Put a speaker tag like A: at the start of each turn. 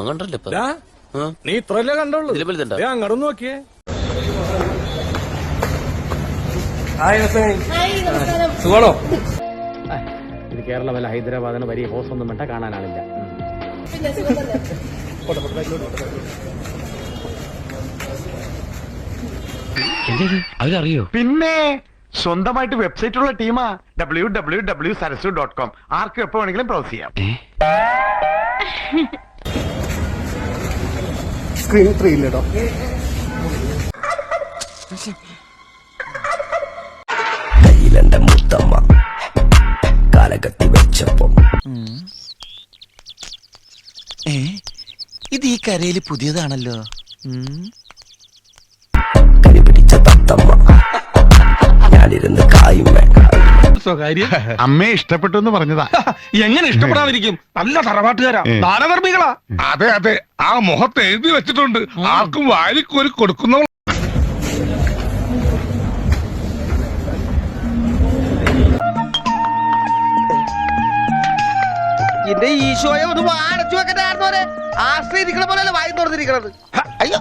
A: അങ്ങോട്ടല്ലേ ഇപ്പൊ? ആ?
B: നീ ഇത്രല്ലേ കണ്ടുള്ളൂ.
A: ഇതിലും വലുതുണ്ടോ?
B: ദേ അങ്ങോട്ട് നോക്കിയേ.
C: സുഖമാണോ? ഇത് കേരളമല്ല ഹൈദരാബാദിന് വലിയ ഹോസ് ഒന്നും വേണ്ട കാണാനാളില്ല. അവരറിയോ?
D: പിന്നെ സ്വന്തമായിട്ട് വെബ്സൈറ്റ് ഉള്ള ടീമാ W W W Sarasu dot com. ആർക്കും എപ്പോ വേണമെങ്കിലും ബ്രൗസ് ചെയ്യാം.
E: സ്ക്രീൻ ത്രീയിലിടോ
F: കയ്യിലെന്റെ മുത്തമ്മ കാലകത്തി വെച്ചപ്പം.
G: ഏ ഇത് ഈ കരയിൽ പുതിയതാണല്ലോ.
F: കരി പിടിച്ച തത്തമ്മ. ഞാനിരുന്ന് കായുമ്മേ
C: സ്വകാര്യം
D: അമ്മയെ ഇഷ്ടപ്പെട്ടു എന്ന് പറഞ്ഞതാ.
C: എങ്ങനെ ഇഷ്ടപ്പെടാതിരിക്കും? നല്ല തറവാട്ടുകാരാ. ദാനധർമ്മികളാ.
H: അതെ അതെ. ആ മുഖത്ത് എഴുതി വെച്ചിട്ടുണ്ട്. ആർക്കും വാരിക്കോരി കൊടുക്കുന്ന
G: എന്റെ ഈശോയെ ഒന്ന് വാരച്ചു വെക്കട്ടെ ആശ്രയിരിക്കണ പോലെ വായി തുറന്നിരിക്കണത്. അയ്യോ.